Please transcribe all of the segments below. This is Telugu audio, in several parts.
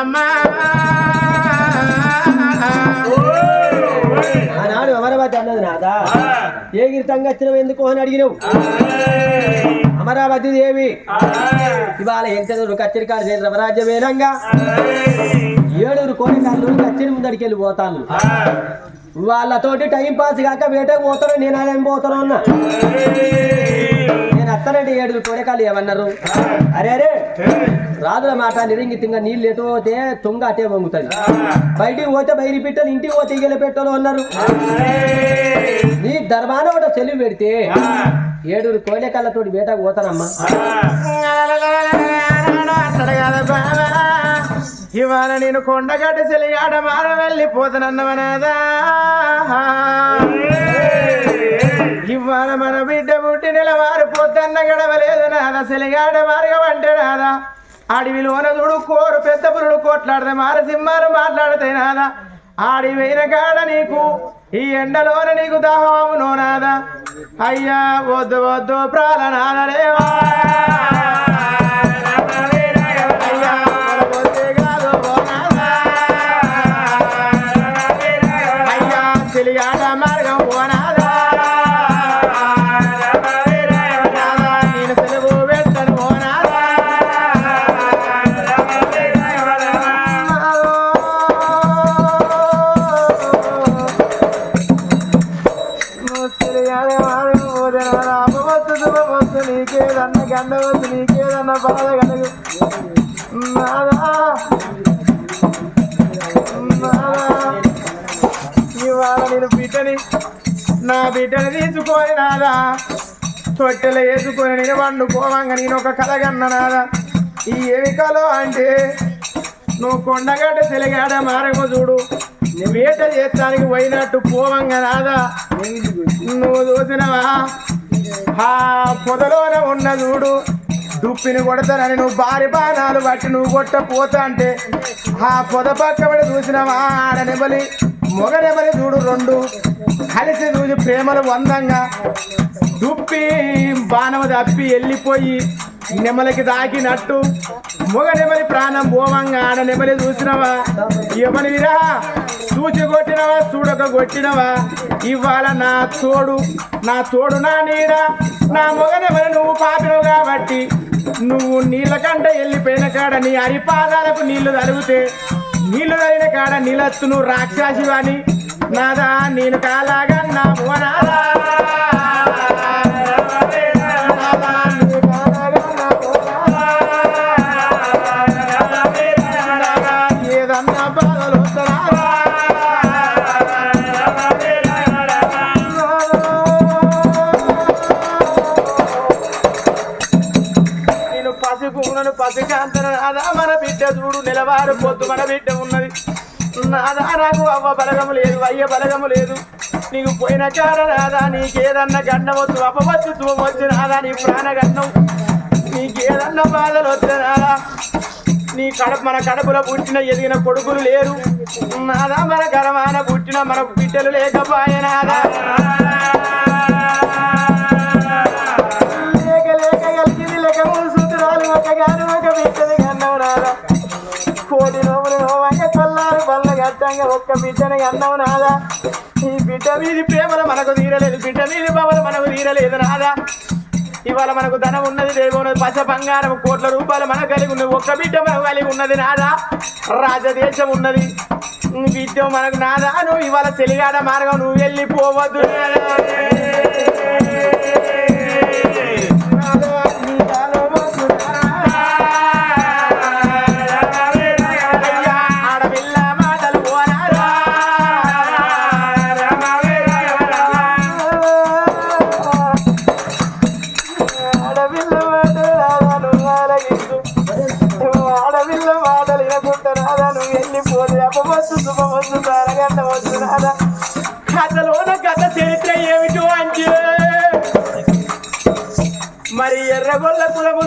నిండనమ్మా ఆనాడు అమరావతి అన్నది నాదా? ఏ గిరితంగా వచ్చినవు ఎందుకు అని అడిగినవు? అమరావతి దేవి. ఇవాళ ఎంత కచ్చరికాడు చేసి రమరాజ్య వేలంగా ఏడుగురు కోడికాళ్ళు కచ్చరి ముందడికి వెళ్ళి పోతాను. వాళ్ళతోటి టైం పాస్ కాక వేటకు పోతాను నేను అదేం పోతాను అన్నా? నేను అత్తనంటే ఏడుగురు కోడికాళ్ళు ఏమన్నారు? అరే అరే రాదుల మాట నిరింగి తింగ నీళ్ళు ఎటు పోతే తుంగ అటే వంగుతుంది బయటికి పోతే బయరి పెట్టాలి ఇంటికి పోతే ఇగల పెట్టాలి అన్నారు. నీ ధర్మాన ఒకటి చెల్లి పెడితే ఏడుగురు కోడేకాళ్ళతో వేటకు పోతానమ్మా ఇవాళ నేను కొండగడ్డ చెలిగాడ మార వెళ్ళిపోతానన్నవనాదా గడవలేదు నాదా చెలిగాడ మార్గం అంటే నాదా? అడవిలోన చూడు కోరు పెద్ద పురుడు కోట్లాడితే మార సింహాలు మాట్లాడితే నాదా? ఆడి వేయిన కాడ నీకు ఈ ఎండలోన నీకు దాహమునో నాదా? అయ్యా వద్దు వద్దు ప్రాణనాథలేవా తొట్టెలు వేసుకొని నేను వండుకోవంగా నేను ఒక కలగన్న నాదా ఈ ఎవికలో అంటే నువ్వు కొండగడ్డ తెలిగాడ మారము చూడు. నువ్వు వేట చేస్తానికి పోయినట్టు పోవంగా నాదా నువ్వు చూసినవా? ఆ పొదలోనే ఉన్న చూడు. దుప్పిని కొడతానని నువ్వు భారీ బాణాలు బట్టి నువ్వు కొట్ట పోతా అంటే ఆ పొద పక్కబడి చూసినవా? ఆడ నెమలి నెమలి చూడు రెండు. కలిసి చూసి ప్రేమలు వందంగా. దుప్పి బాణము తప్పి వెళ్ళిపోయి నెమలికి తాకినట్టు మొగ నెమలి ప్రాణం పోవంగా ఆడ నెమలి చూసినవా? ఎవని విరా చూచి కొట్టినవా? చూడక కొట్టినవా? ఇవాళ నా తోడు నా తోడు నా నీడ. నా మొగ నెమలి నువ్వు పాపినవు కాబట్టి నువ్వు నీళ్ళ కంట వెళ్ళిపోయిన కాడ నీ అరిపాదాలకు నీళ్ళు తలిగితే నీళ్ళు తగిన కాడ నీలత్తు నువ్వు రాక్షసివని. నాదా నేను కాలాగా నా నాదా. పసిపునను మన బిడ్డ చూడు నిలవారు పొద్దు మన బిడ్డ ఉన్నది. నాదా నాకు అవ్వ బలగము లేదు అయ్య బలగము లేదు. నీకు పోయిన కాడ రాదా నీకేదన్నా గండవద్దు వద్దు అప్పవచ్చు రాదా నీ ప్రాణగండం. నీకేదన్నా బాధలు వద్దు రాదా నీ కడప మన కడపలో పుట్టిన ఎదిగిన కొడుకులు లేరు. నాదా మన గర్వాన పుట్టిన మన బిడ్డలు లేకపోయినాదా లేక లేక కలిగింది లేక సూత్రాలు ఒక గాను ఒక బిడ్డని కన్నవునాదా కోటి నోములు నోవంగ చల్లారు బల్ల గట్టంగా ఒక్క బిడ్డని కన్నవునాదా ఈ బిడ్డ మీది ప్రేమలు మనకు తీరలేదు బిడ్డ మీది బావలు మనకు తీరలేదు నాదా ఇవాళ మనకు ధనం ఉన్నది దేవం ఉన్నది పచ్చ బంగారం కోట్ల రూపాయలు మనకు కలిగి ఉన్నది ఒక్క బిడ్డ మనకు కలిగి ఉన్నది నాదా రాజదేశం ఉన్నది. బిడ్డ మనకు నాదా. నువ్వు ఇవాళ చెలిగాడ మార్గం నువ్వు వెళ్ళిపోవద్దు. నాదా,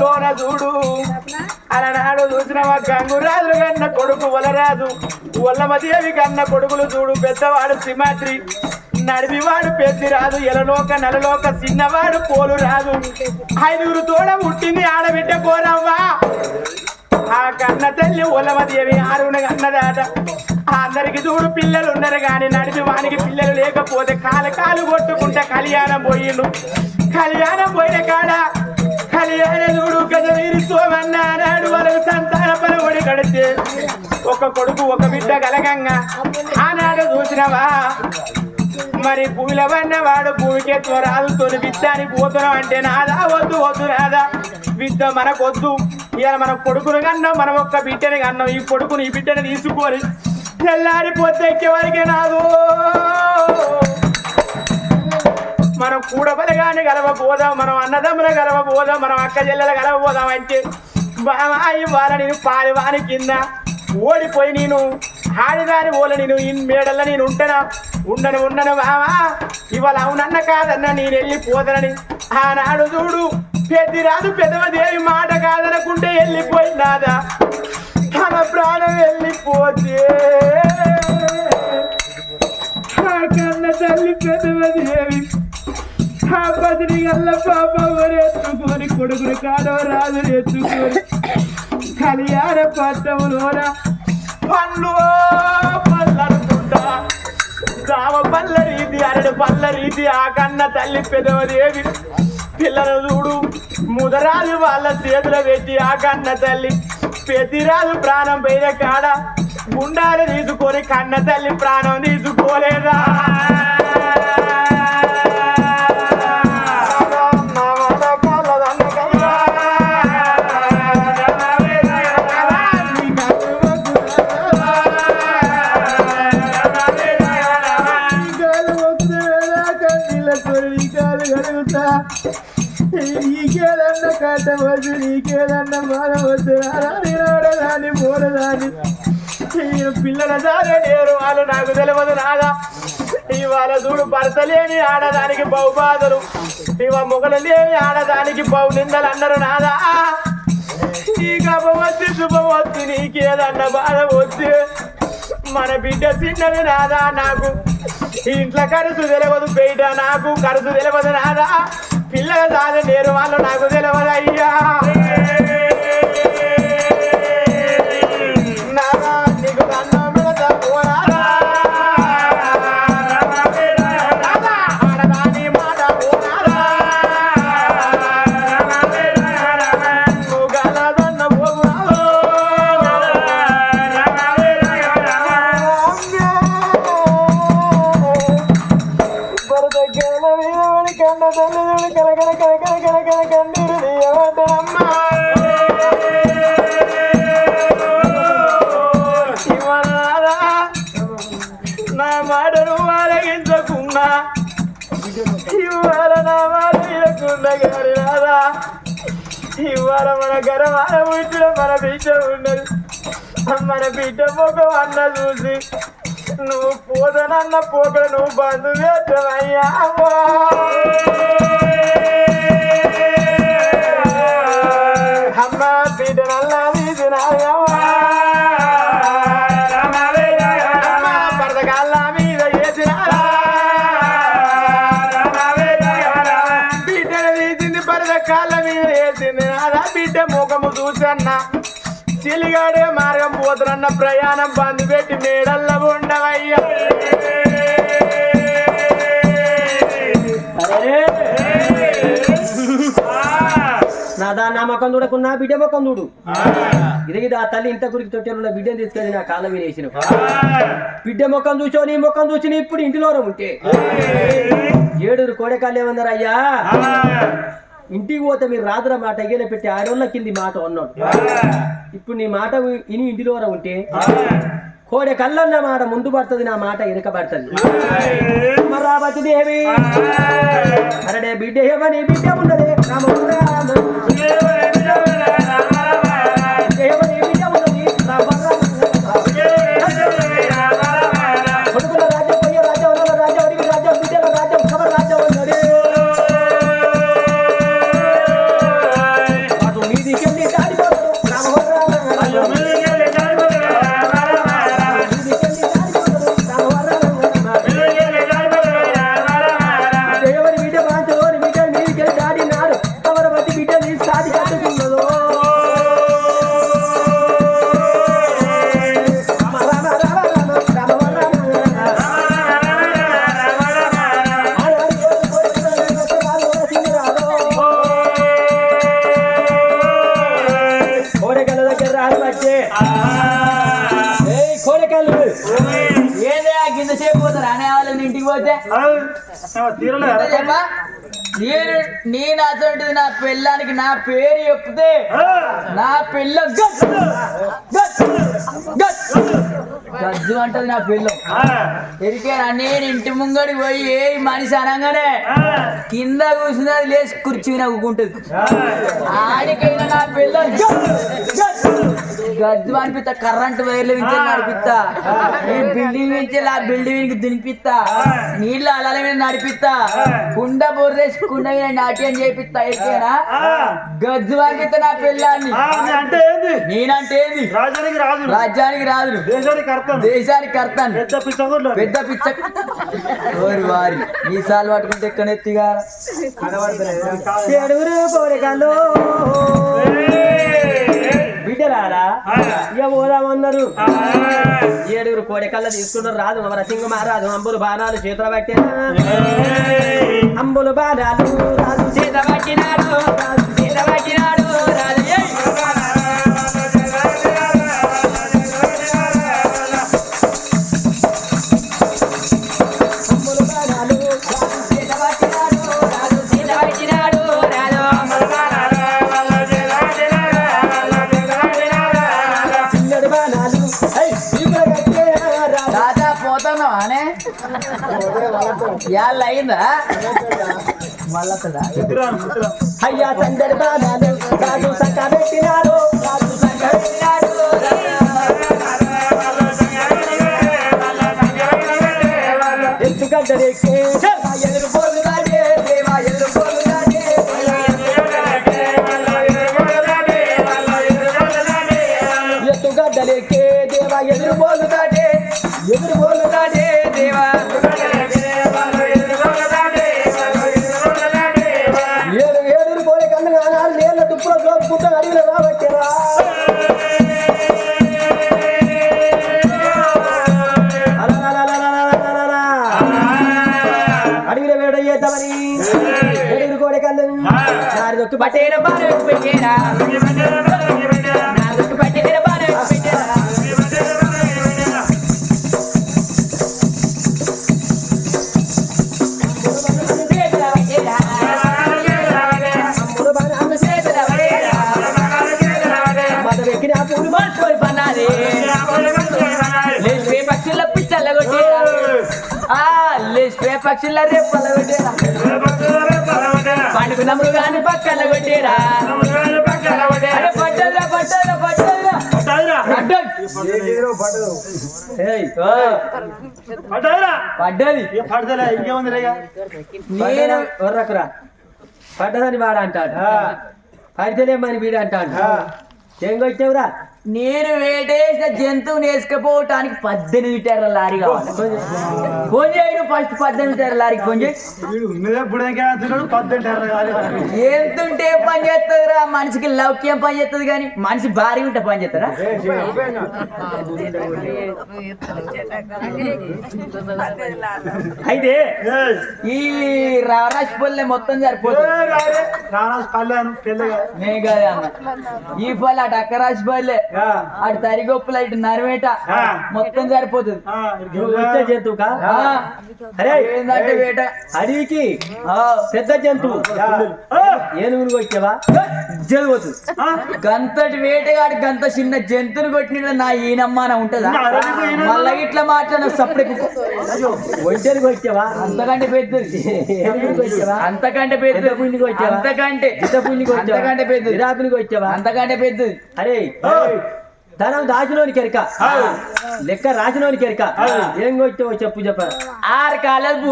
ఎర్రగొల్ల చూడు. అలనాడు చూసినవా? గంగురాజులు కన్న కొడుకు వలరాజు. వల్లమదేవి కన్న కొడుకులు చూడు. పెద్దవాడు సింహాద్రి. పెద్ది రాదు ఎలలోక నలలోక చిన్నవాడు పోలు రాదు ఐదుగురు తోడ పుట్టింది ఆడబిడ్డ పోరవ్వా ఆ కన్న తల్లి ఉలమదేవి ఆరున కన్నదాట అందరికి చూడు పిల్లలు ఉన్నారు కానీ నడిపి వానికి పిల్లలు లేకపోతే కాలు కాలు కొట్టుకుంటా కళ్యాణం పోయిండు. కళ్యాణం పోయిన కాడ కళ్యాణ చూడు గజ సోమన్న నాడు వరకు సంతాన పరవడి కడితే. ఒక కొడుకు ఒక బిడ్డ కలగంగా ఆనాడు చూసినవా? మరి భూమిలో వాడు భూమికే తొలి విద్యాని పోతున్నాం అంటే నాదా? వద్దు వద్దు నాదా? విద్య మనకొద్దు. ఇవాళ మన కొడుకును కన్నాం మనం ఒక్క బిడ్డని కన్నాం. ఈ కొడుకుని ఈ బిడ్డని తీసుకొని తెల్లారిపోతే ఎక్కేవారికే నాదు? మనం కూడబలగాని గలవబోదాం మనం అన్నదమ్ముల గలవబోదాం మనం అక్క చెల్లెల గలవబోదాం అంటే బామాయి వాళ్ళ నేను పాలివాని కింద ఓడిపోయి నేను ఆడిదాని ఓల నేను ఈ మేడల్లో నేను ఉంటానా? ఉండను ఉండను బావా ఇవాళ అవునన్న కాదన్న నేను వెళ్ళిపోదనని. ఆనాడు చూడు పెద్ది రాదు పెదవదేవి మాట కాదనకుంటే వెళ్ళిపోయినాదా? తన ప్రాణం వెళ్ళిపోతే గల్ల ఎత్తుకొని కొడుకుని కాడవ రాజు ఎత్తుకొని కళ్యాణ పట్టములోన పళ్ళు పల్లడుతుంటా రామ పల్ల రీతి అరడు పల్ల రీతి ఆ కన్న తల్లి పెదవదేవి. పిల్లలు చూడు ముదరాజు వాళ్ళ చేతులు పెట్టి ఆ కన్న తల్లి పెద్దిరాజు ప్రాణం పోయిన కాడ గుండాలు తీసుకొని కన్న తల్లి ప్రాణం తీసుకోలేదా? నీకేదన్న బాధ వద్దు మానవద్దు రాని పిల్లల దారే నేరు వాళ్ళు నాకు తెలియదు నాదా ఇవాళ చూడు భర్త లేని ఆడదానికి బహుబాధలు. ఇవా మొగలు లేని ఆడదానికి బహు నిందలు అన్నారు నాదా. ఈ గర్భవతి శుభవతి నీకేదన్న బాధ వద్దు. మన బిడ్డ చిన్నది నాదా. నాకు ఇంట్లో ఖర్చు తెలియదు బయట నాకు. ఖర్చు తెలియదు నాదా పిల్లల దాని నేరు వాళ్ళు నాకు తెలియదు అయ్యా ఇవాళ మన గర్వాల ముట్టిన మన బిడ్డ ఉన్నది. మన బిడ్డ పోక అన్న చూసి నువ్వు పోదనన్న పోక నువ్వు బంధు వేద్దవయ్యా అమ్మ. బిడ్డ నల్ల తీసినాయా చూసన్న చిలిగాడే మార్గం పోతున్న ప్రయాణం బంద్ పెట్టి మేడల్ల ఉండవయ్యా. నాదా నా ముఖం చూడకున్నా బిడ్డ ముఖం చూడు. ఇది ఆ తల్లి ఇంత గురికి తొట్టెలున్న బిడ్డను తీసుకెళ్ళి నా మీద వేసిన బిడ్డ ముఖం చూసో నీ ముఖం చూసి నీ ఇప్పుడు ఇంటిలోనే ఉంటే. ఏడుగురు కోడెకాళ్ళు ఏమన్నారు అయ్యా ఇంటికి పోతే మీరు రాదుర మాట ఎగేల పెట్టి ఆడోళ్ళ కింది మాట అన్నాడు. ఇప్పుడు నీ మాట ఇని ఇంటిలోనే ఉంటే? కోడె కళ్ళన్న మాట ముందు పడుతుంది నా మాట వెనక పడుతుంది. అమరావతి దేవి. అరడే బిడ్డ ఏమని బిడ్డ ఉన్నది? రామ. నేను నేను అటువంటిది నా పిల్లానికి నా పేరు చెప్తే నా పిల్ల గజ్జు అంటది నా పిల్లం ఎరికేనా నేను ఇంటి ముంగడికి పోయి ఏ మనిషి అనగానే కింద కూర్చున్నది లేచి కుర్చీ నవ్వుకుంటుంది ఆడికైనా నా పిల్ల గజ్జు అనిపిస్తా కరెంట్ వైర్లు నడిపిస్తా ఈ బిల్డింగ్ నుంచి ఆ బిల్డింగ్ దినిపిస్తా నీళ్ళు అలల మీద నడిపిస్తా కుండ బొర్రేసి కుండ మీద నాట్యం చేపిస్తా ఎరికేనా? గజ్జు అనిపిస్తా నా పిల్లాన్ని అంటే ఏంది? నేనంటే ఏంది? రాజానికి రాజు రాజ్యానికి రాదు దేశానికి అర్థం దేశానికి పెద్ద పిచ్చ ఓరి వారి ఈ సార్లు పట్టుకుంటే ఎక్కడెత్తిగా ఇక పోదామన్నారు ఏడుగురు కోడెకల్ల తీసుకున్నారు. రాదు మన సింగ రాదు అంబులు బాణాలు చేతుల పట్టినా. అంబులు బాణాలు పట్టినాడు సీత పట్టినాడు యాళ్ళు అయిందా మళ్ళా అయ్యా తండ్రి బాణాలు రాజు సక్క రాజు ఎదురు పట్టేర. బాధ పెట్టేరా. నా దుక్కు పట్టేర బాధ పెట్టేరా పక్షుల రేపు పలగొట్టేరా నేను పడ్డదని వాడు అంటాడు పడితేనే మరి వీడు అంటాడు ఏం కొట్టావురా? నేను వేటేసిన జంతువుని వేసుకపోవటానికి పద్దెనిమిది టెర్ర లారీ కావాలి. ఫోన్ చేయను ఫస్ట్ పద్దెనిమిది టెర్ర లారీకి ఫోన్ చేయి. ఎంతుంటే పని చేస్తుందిరా? మనిషికి లౌక్యం పని చేస్తుంది కానీ మనిషి భారీ ఉంటే పని చేస్తారా? అయితే ఈ రారాజ్ పల్లె మొత్తం సరిపోతుంది. రానా పల్లెను పెళ్ళగా నే కాదే అన్న. ఈ పల్లె అటు అక్కరాజ్ పల్లె. ఆడు తరి గొప్పలు అటు నరవేట మొత్తం సరిపోతుంది. వచ్చే జంతువు అరే. ఏంటంటే వేట? అడవికి పెద్ద జంతువు. ఏనుగులు కొట్టేవా జరుగుతుంది గంతటి వేటగాడు గంత చిన్న జంతువుని కొట్టిన నా ఈయనమ్మాన ఉంటదా? మళ్ళీ ఇట్లా మాట్లాడిన సపరేట్ ఒంటరి కొట్టావా అంతకంటే పెద్దది. అంతకంటే పెద్ద పుణ్యకి వచ్చావా అంతకంటే అంతకంటే పెద్ద రాత్రికి వచ్చావా అంతకంటే పెద్దది. అరే ధనం దాచినోని కెరక. లెక్క రాసినోని కెరక. ఏం కొట్టావో చెప్పు చెప్పరా ఆరు కాలేదు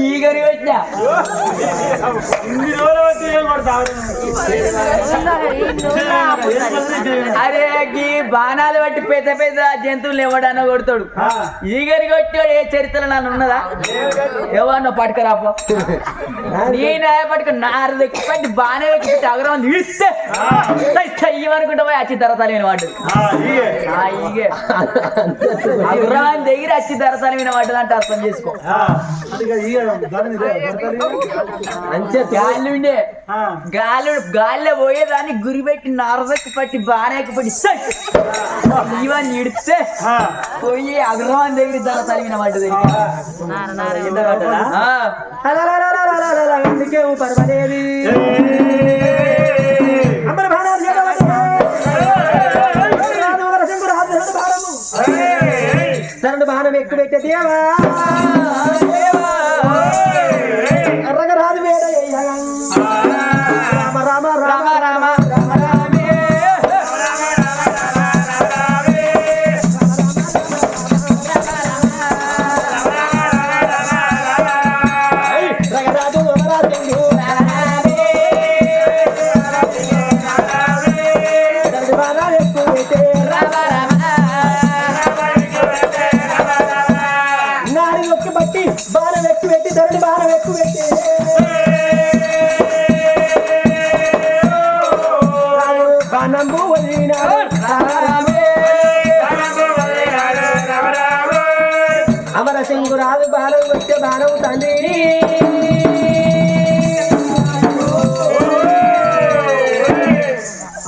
ఈగరి కొడతావు? అరే గీ బాణాలు బట్టి పెద్ద పెద్ద జంతువులు ఎవడన్నా కొడతాడు? ఈగరి కొట్టాడు ఏ చరిత్ర నన్ను ఉన్నదా? ఎవరన్నా పట్టుకరాపో. నేను పట్టుకు నారు పెట్టి బాగానే పెట్టి అగరం దగ్గర అచ్చి ధరతాలి విన అంటే అర్థం చేసుకో. గాలిండే. గాలి గాలిలో పోయేదాన్ని గురి పెట్టి నారదకు పట్టి బాణకు పట్టి సట్. ఇవన్నీ ఇడితే పోయి అగ్రహాన్ దగ్గర ధరతాలి విన వాడు దగ్గర అందుకే పర్వాలేదు ఎక్కడైతే దేవా? రామ రామ రామ రామ. బాణం వచ్చే బాణం తండ్రి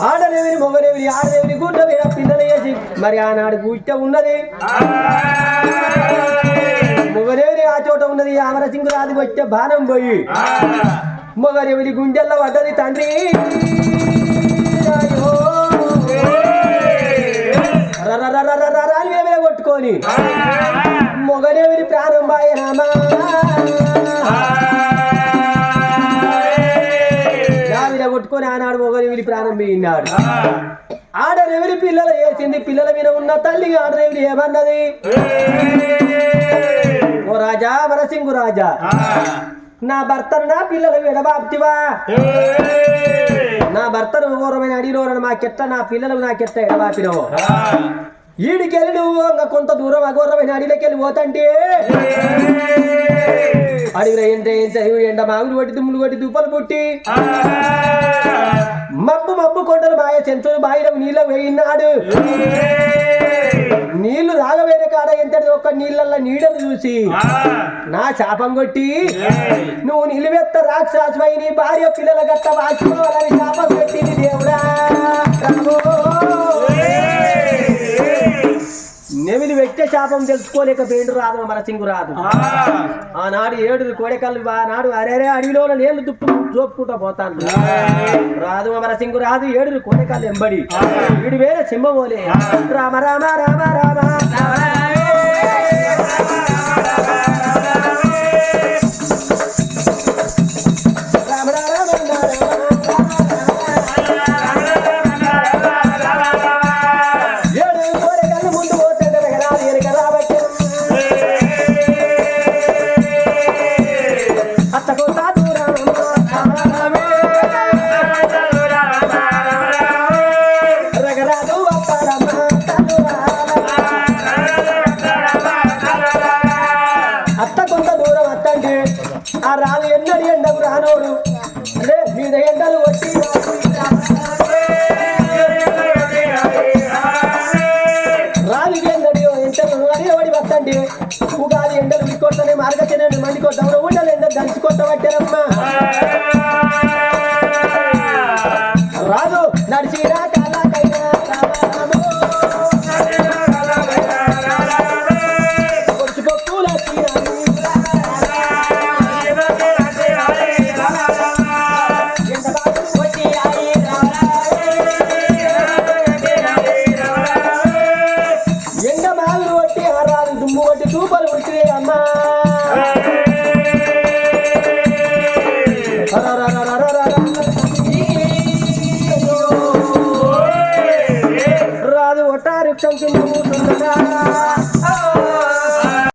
ఆడదేవిని మొగదేవిని ఆడదేవిని గుడ్డ మీద పిల్లలు వేసి మరి ఆనాడు గుట్ట ఉన్నది. మొగదేవిని ఆ చోట ఉన్నది అమర సింగు రాదు వచ్చే బాణం పోయి. మొగదేవిని గుండెల్లో పడ్డది తండ్రి. కొట్టుకొని. మొగదేవిని ప్రాణం దావిడ కొట్టుకొని ఆనాడు మొగదేవిని ప్రాణం పోయినాడు ఆడరెవరి పిల్లలు వేసింది పిల్లల మీద ఉన్న తల్లి ఆడరెవరి ఏమన్నది ఓ రాజా వరసింగు రాజా నా భర్తను నా పిల్లలు విడబాప్తివా నా భర్తను ఘోరమైన అడిలో మాకెట్ట నా పిల్లలు నాకెట్ట ఎడబాపినవో ఈడికెళ్ళి నువ్వు ఇంకా కొంత దూరం అఘోరమైన అడిలోకెళ్ళి పోతంటే. అడిగిన ఎంట ఎంట ఎండ మాగులు కొట్టి దుమ్ములు కొట్టి దుప్పలు పుట్టి? మబ్బు మబ్బు కొండలు మాయ చెంచులు బాయిలో నీళ్ళు వేయినాడు. నీళ్ళు రాగవేరే కాడ ఎంత ఒక్క నీళ్ళల్లో నీడను చూసి నా శాపం కొట్టి నువ్వు నిలువెత్త రాక్షసాసువై నీ భార్య పిల్లల గట్ట వాచుకోవాలని శాపం పెట్టింది దేవుడా వ్యక్తి శాపం తెలుసుకోలేక పేండు రాదు మన సింగు రాదు ఆనాడు ఏడు కోడెకల్లు ఆనాడు అరేరే అడవిలో నేను దుప్పు జోపుకుంటా పోతాను రాదు అమర సింగు రాదు ఏడు కోడెకల్లు ఎంబడి వీడు వేరే సింహమోలే రామ రామ రామ రామ రామ 感谢